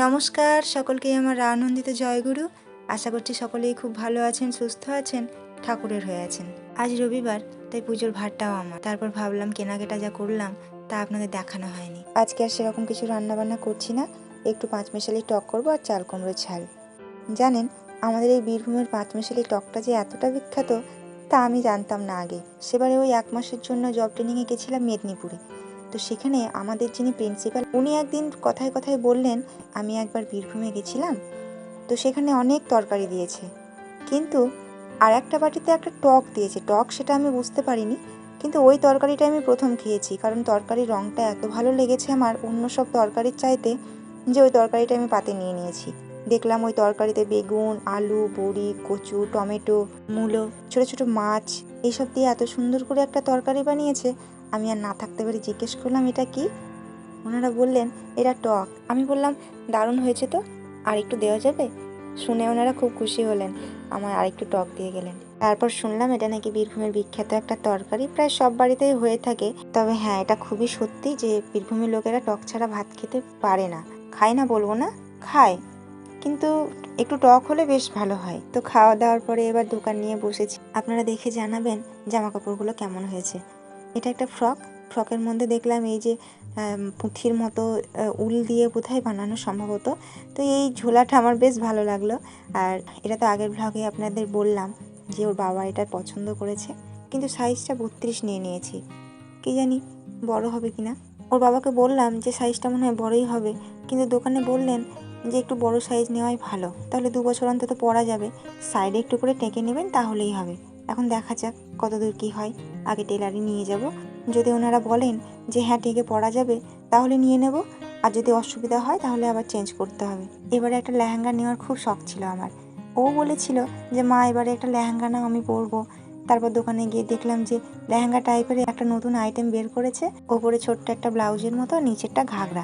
নমস্কার, সকলকেই আমার আনন্দিত জয়গুরু। আশা করছি সকলেই খুব ভালো আছেন, সুস্থ আছেন, ঠাকুরের হয়ে আছেন। আজ রবিবার, তাই পুজোর ভাতটাও আমার। তারপর ভাবলাম কেনাকাটা যা করলাম, তা আপনাদের দেখানো হয়নি। আজকে আর সেরকম কিছু রান্না বান্না করছি না। একটু পাঁচ মেশালি টক করব আর চাল কুমড়োর ঝাল। জানেন, আমাদের এই বীরভূমের পাঁচ মেশালি টকটা যে এতটা বিখ্যাত, তা আমি জানতাম না আগে। সেবারে ওই এক মাসের জন্য জব ট্রেনিংয়ে গেছিলাম মেদিনীপুরে। তো সেখানে আমাদের যিনি প্রিন্সিপাল উনি একদিন কথায় কথায় বললেন, আমি একবার বীরভূমে গেছিলাম, তো সেখানে অনেক তরকারি দিয়েছে। কিন্তু আর একটা বাটিতে একটা টক দিয়েছে। টক সেটা আমি বুঝতে পারিনি, কিন্তু ওই তরকারিটা আমি প্রথম খেয়েছি, কারণ তরকারির রঙটা এত ভালো লেগেছে আমার, অন্য সব তরকারির চাইতে যে ওই তরকারিটা আমি পাতে নিয়ে নিয়েছি। দেখলাম ওই তরকারিতে বেগুন, আলু, বড়ি, কচু, টমেটো, মূলো, ছোট ছোট মাছ, এইসব দিয়ে এত সুন্দর করে একটা তরকারি বানিয়েছে আমি আর না থাকতে পারি জিজ্ঞেস করলাম, এটা কি? ওনারা বললেন, এটা টক। আমি বললাম, দারুণ হয়েছে তো, আর একটু দেওয়া যাবে? শুনে ওনারা খুব খুশি হলেন আমার আরেকটু টক দিয়ে গেলেন। তারপর শুনলাম, এটা নাকি বীরভূমের বিখ্যাত একটা তরকারি। প্রায় সব বাড়িতেই হয়ে থাকে, তবে হ্যাঁ এটা খুবই সত্যি যে বীরভূমের লোকেরা টক ছাড়া ভাত খেতে পারে না। খায় না বলব না, খায়, কিন্তু একটু টক হলে বেশ ভালো হয়। তো খাওয়া দাওয়ার পরে এবার দোকান নিয়ে বসেছি। আপনারা দেখে জানাবেন জামা কাপড়গুলো কেমন হয়েছে। এটা একটা ফ্রক। ফ্রকের মধ্যে দেখলাম এই যে পুঁথির মতো উল দিয়ে কোথায় বানানো সম্ভবত। তো এই ঝোলাটা আমার বেশ ভালো লাগল। আর এটা তো আগের ব্লগে আপনাদের বললাম যে ওর বাবা এটা পছন্দ করেছে। কিন্তু সাইজটা বত্রিশ নিয়ে নিয়েছি। কি জানি বড় হবে কি না ওর বাবাকে বললাম যে সাইজটা মনে হয় বড়ই হবে। কিন্তু দোকানে বললেন যে একটু বড় সাইজ নেওয়াই ভালো। তাহলে দু বছর অন্তত পরা যাবে। সাইডে একটু করে টেকে নেবেন, তাহলেই হবে। এখন দেখা যাক কতদূর কি হয়। আগে টেলারে নিয়ে যাব। যদি ওনারা বলেন যে হ্যাঁ টেকে পরা যাবে, তাহলে নিয়ে নেব। আর যদি অসুবিধা হয়, তাহলে আবার চেঞ্জ করতে হবে। এবারে একটা লেহেঙ্গা নেওয়ার খুব শখ ছিল আমার। ও বলেছিল যে, মা, এবারে একটা লেহেঙ্গা নাও, আমি পরবো। তারপর দোকানে গিয়ে দেখলাম যে, লেহেঙ্গা টাইপের একটা নতুন আইটেম বের করেছে। ওপরে ছোট্ট একটা ব্লাউজের মতো, নিচেরটা ঘাগরা।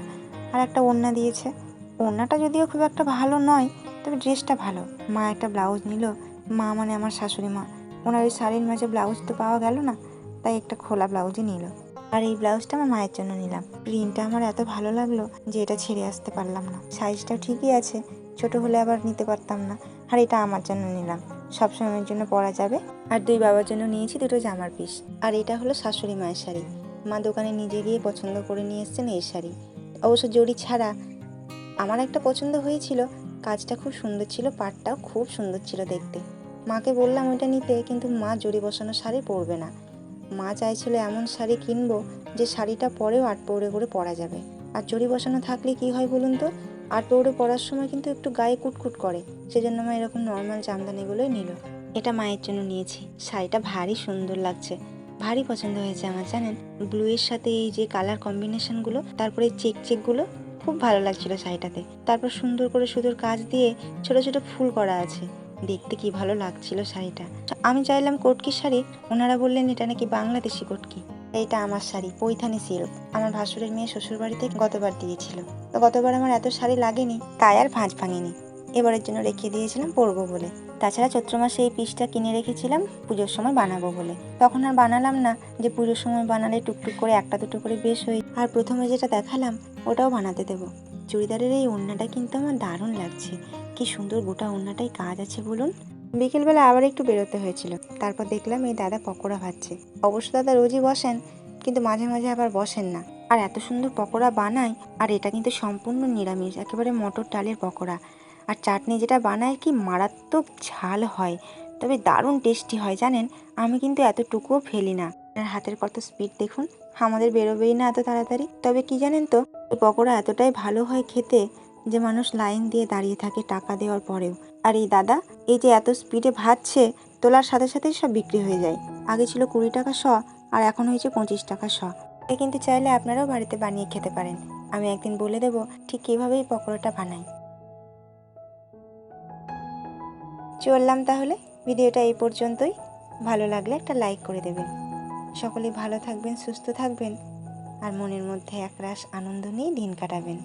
আর একটা ওড়না দিয়েছে। ওড়নাটা যদিও খুব একটা ভালো নয়, তবে ড্রেসটা ভালো। মা একটা ব্লাউজ নিল। মা মানে আমার শাশুড়ি মা। ওনার ওই শাড়ির মাঝে ব্লাউজ তো পাওয়া গেল না, তাই একটা খোলা ব্লাউজই নিল। আর এই ব্লাউজটা আমার মায়ের জন্য নিলাম। প্রিন্টটা আমার এত ভালো লাগল যে এটা ছেড়ে আসতে পারলাম না। সাইজটাও ঠিকই আছে, ছোট হলে আবার নিতে পারতাম না। আর এটা আমার জন্য নিলাম। সব সময়ের জন্য পরা যাবে। আর দুই বাবার জন্য নিয়েছি দুটো জামার পিস আর এটা হলো শাশুড়ি মায়ের শাড়ি। মা দোকানে নিজে গিয়ে পছন্দ করে নিয়ে এসছেন এই শাড়ি। অবশ্য জড়ি ছাড়া আমার একটা পছন্দ হয়েছিল। কাজটা খুব সুন্দর ছিল, পাটটাও খুব সুন্দর ছিল দেখতে। মাকে বললাম ওইটা নিতে, কিন্তু মা জড়ি বসানো শাড়ি পরবে না। মা চাইছিল এমন শাড়ি কিনবো যে শাড়িটা পরেও আট পৌড়ে করে পরা যাবে। আর জড়ি বসানো থাকলে কি হয় বলুন তো? আট পৌড়ে পরার সময় কিন্তু একটু গায়ে কুটকুট করে, সেজন্য মা এরকম নর্মাল জামদানিগুলোই নিল। এটা মায়ের জন্য নিয়েছি। শাড়িটা ভারী সুন্দর লাগছে। ভারী পছন্দ হয়েছে আমার, জানেন? ব্লুয়ের সাথে এই যে কালার কম্বিনেশনগুলো তারপরে চেক চেকগুলো খুব ভালো লাগছিল শাড়িটাতে। তারপর সুন্দর করে সুতোর কাজ দিয়ে ছোট ছোট ফুল করা আছে। দেখতে কি ভালো লাগছিল শাড়িটা? আমি চাইলাম কটকি শাড়ি। ওনারা বললেন, এটা নাকি বাংলাদেশি কটকি? এটা আমার শাড়ি, পৈথানি সিল্ক। আমার ভাসুরের মেয়ে শ্বশুর বাড়িতে গতবার দিয়েছিল। তো গতবার আমার এত শাড়ি লাগেনি, তাই আর ভাঁজ ভাঙেনি। এবারের জন্য রেখে দিয়েছিলাম পরবো বলে। তাছাড়া চৈত্র মাসে এই পিসটা কিনে রেখেছিলাম, পুজোর সময় বানাবো বলে। তখন আর বানালাম না, যে পুজোর সময় বানালে টুকটুক করে একটা দুটো করে বেশ হয়ে আর প্রথমে যেটা দেখালাম, ওটাও বানাতে দেবো। চুড়িদারের এই ওড়নাটা কিন্তু আমার দারুণ লাগছে। কি সুন্দর গোটা ওড়নাটাই কাজ আছে বলুন। বিকেলবেলা আবার একটু বেরোতে হয়েছিল। তারপর দেখলাম এই দাদা পকোড়া ভাজছে। অবশ্য দাদা রোজই বসেন, কিন্তু মাঝে মাঝে আবার বসেন না। আর এত সুন্দর পকোড়া বানায়, আর এটা কিন্তু সম্পূর্ণ নিরামিষ, একেবারে মটর ডালের পকোড়া। আর চাটনি যেটা বানায় কি মারাত্মক ঝাল হয়, তবে দারুণ টেস্টি হয় জানেন, আমি কিন্তু এতটুকুও ফেলি না। আর হাতের কত স্পিড দেখুন আমাদের বেরোবেই না এত তাড়াতাড়ি? তবে কি জানেন তো, এই পকোড়া এতটাই ভালো হয় খেতে যে মানুষ লাইন দিয়ে দাঁড়িয়ে থাকে টাকা দেওয়ার পরেও। আর এই দাদা, এই যে এত স্পিডে ভাজছে, তোলার সাথে সাথেই সব বিক্রি হয়ে যায়। আগে ছিল কুড়ি টাকা শ, আর এখন হয়েছে পঁচিশ টাকা শ। এ কিন্তু চাইলে আপনারাও বাড়িতে বানিয়ে খেতে পারেন। আমি একদিন বলে দেবো, ঠিক কীভাবে এই পকোড়াটা বানাই। চললাম তাহলে। ভিডিওটা এই পর্যন্তই। ভালো লাগলে একটা লাইক করে দেবেন। সকলেই ভালো থাকবেন সুস্থ থাকবেন আর মনের মধ্যে একরাশ আনন্দ নিয়ে দিন কাটাবেন।